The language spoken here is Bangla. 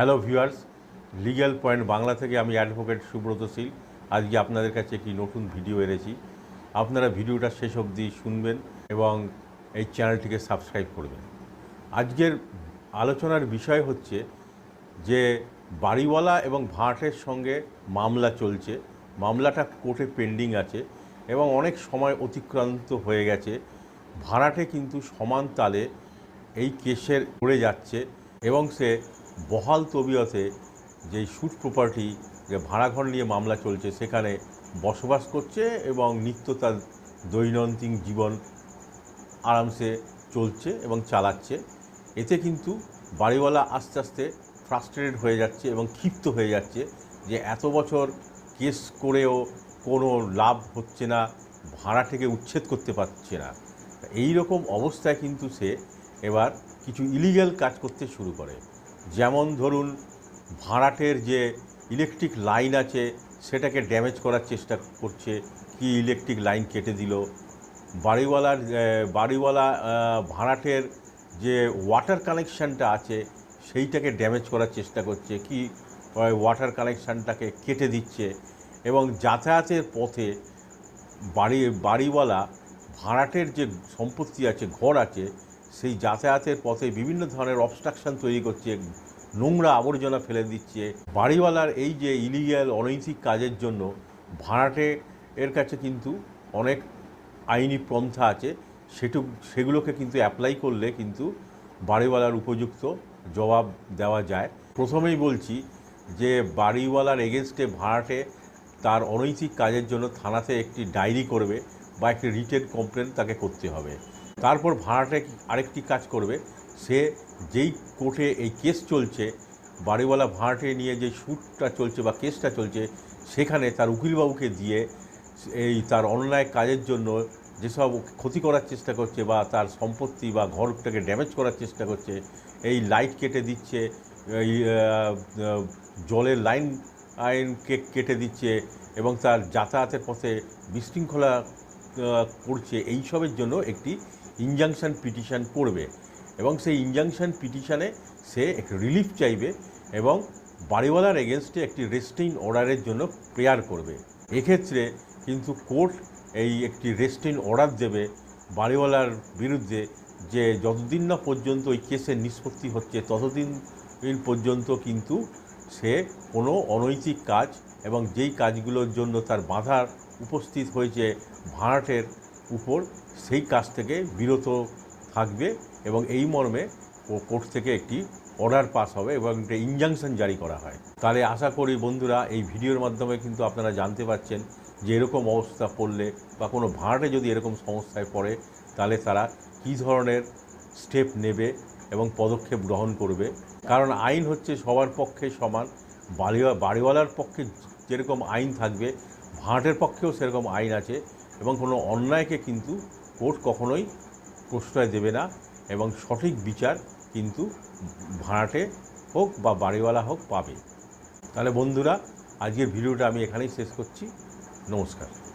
Hello viewers legal point Bangla থেকে আমি অ্যাডভোকেট সুব্রত শীল। আজকে আপনাদের কাছে একটি নতুন ভিডিও এনেছি। আপনারা ভিডিওটা শেষ অবধি শুনবেন এবং এই চ্যানেলটিকে সাবস্ক্রাইব করবেন। আজকের আলোচনার বিষয় হচ্ছে যে বাড়িওয়ালা এবং ভাড়াটের সঙ্গে মামলা চলছে। মামলাটা কোর্টে পেন্ডিং আছে এবং অনেক সময় অতিক্রান্ত হয়ে গেছে। ভাড়াটে কিন্তু সমান তালে এই কেসের পড়ে যাচ্ছে এবং সে বহাল তবিয়তে যেই সুট প্রপার্টি যে ভাড়াঘর নিয়ে মামলা চলছে, সেখানে বসবাস করছে এবং নিত্য তার দৈনন্দিন জীবন আরামসে চলছে এবং চালাচ্ছে। এতে কিন্তু বাড়িওয়ালা আস্তে আস্তে ফ্রাস্ট্রেটেড হয়ে যাচ্ছে এবং ক্ষিপ্ত হয়ে যাচ্ছে যে এত বছর কেস করেও কোনো লাভ হচ্ছে না, ভাড়া থেকে উচ্ছেদ করতে পারছে না। এই রকম অবস্থায় কিন্তু সে এবার কিছু ইলিগ্যাল কাজ করতে শুরু করে। যেমন ধরুন, ভাড়াটের যে ইলেকট্রিক লাইন আছে, সেটাকে ড্যামেজ করার চেষ্টা করছে, কি ইলেকট্রিক লাইন কেটে দিল। বাড়িওয়ালার বাড়িওয়ালা ভাড়াটের যে ওয়াটার কানেকশানটা আছে, সেইটাকে ড্যামেজ করার চেষ্টা করছে, কি ওয়াটার কানেকশানটাকে কেটে দিচ্ছে। এবং যাতায়াতের পথে বাড়ি, বাড়িওয়ালা ভাড়াটের যে সম্পত্তি আছে, ঘর আছে সেই যাতায়াতের পথে বিভিন্ন ধরনের অবস্ট্রাকশন তৈরি করছে, নোংরা আবর্জনা ফেলে দিচ্ছে। বাড়িওয়ালার এই যে ইলিগ্যাল অনৈতিক কাজের জন্য ভাড়াটে, এর কাছে কিন্তু অনেক আইনি পন্থা আছে। সেটু সেগুলোকে কিন্তু অ্যাপ্লাই করলে কিন্তু বাড়িওয়ালার উপযুক্ত জবাব দেওয়া যায়। প্রথমেই বলছি যে, বাড়িওয়ালার এগেনস্টে ভাড়াটে তার অনৈতিক কাজের জন্য থানাতে একটি ডায়েরি করবে বা একটি রিটেন কমপ্লেন তাকে করতে হবে। তারপর ভাড়াটে আরেকটি কাজ করবে। সে যেই কোর্টে এই কেস চলছে, বাড়িওয়ালা ভাড়াটে নিয়ে যে শ্যুটটা চলছে বা কেসটা চলছে, সেখানে তার উকিলবাবুকে দিয়ে এই তার অন্যায় কাজের জন্য যেসব ক্ষতি করার চেষ্টা করছে বা তার সম্পত্তি বা ঘরটাকে ড্যামেজ করার চেষ্টা করছে, এই লাইট কেটে দিচ্ছে, এই জলের লাইন আইন কে- কেটে দিচ্ছে এবং তার যাতায়াতের পথে বিশৃঙ্খলা করছে, এইসবের জন্য একটি ইনজাংশন পিটিশান করবে এবং সেই ইনজাংশন পিটিশানে সে একটি রিলিফ চাইবে এবং বাড়িওয়ালার এগেনস্টে একটি রেস্টিং অর্ডারের জন্য প্রেয়ার করবে। এক্ষেত্রে কিন্তু কোর্ট এই একটি রেস্টিং অর্ডার দেবে বাড়িওয়ালার বিরুদ্ধে যে যতদিন না পর্যন্ত ওই কেসের নিষ্পত্তি হচ্ছে, ততদিন পর্যন্ত কিন্তু সে কোনো অনৈতিক কাজ এবং যেই কাজগুলোর জন্য তার বাধার উপস্থিত হয়েছে ভাড়াটের উপর সেই কাজ থেকে বিরত থাকবে এবং এই মর্মে ও কোর্ট থেকে একটি অর্ডার পাস হবে এবং একটা ইনজাংশন জারি করা হয়। তাহলে আশা করি বন্ধুরা এই ভিডিওর মাধ্যমে কিন্তু আপনারা জানতে পারছেন যে এরকম অবস্থা পড়লে বা কোনো ভাড়াটে যদি এরকম সমস্যায় পড়ে, তাহলে তারা কী ধরনের স্টেপ নেবে এবং পদক্ষেপ গ্রহণ করবে? কারণ আইন হচ্ছে সবার পক্ষে সমান বাড়ি বাড়িওয়ালার পক্ষে যেরকম আইন থাকবে ভাড়াটের পক্ষেও সেরকম আইন আছে। এবং কোনো অন্যায়কে কিন্তু কোর্ট কখনোই প্রশ্রয় দেবে না এবং সঠিক বিচার কিন্তু ভাড়াটে হোক বা বাড়িওয়ালা হোক পাবে। তাহলে বন্ধুরা, আজকের ভিডিওটা আমি এখানেই শেষ করছি। নমস্কার।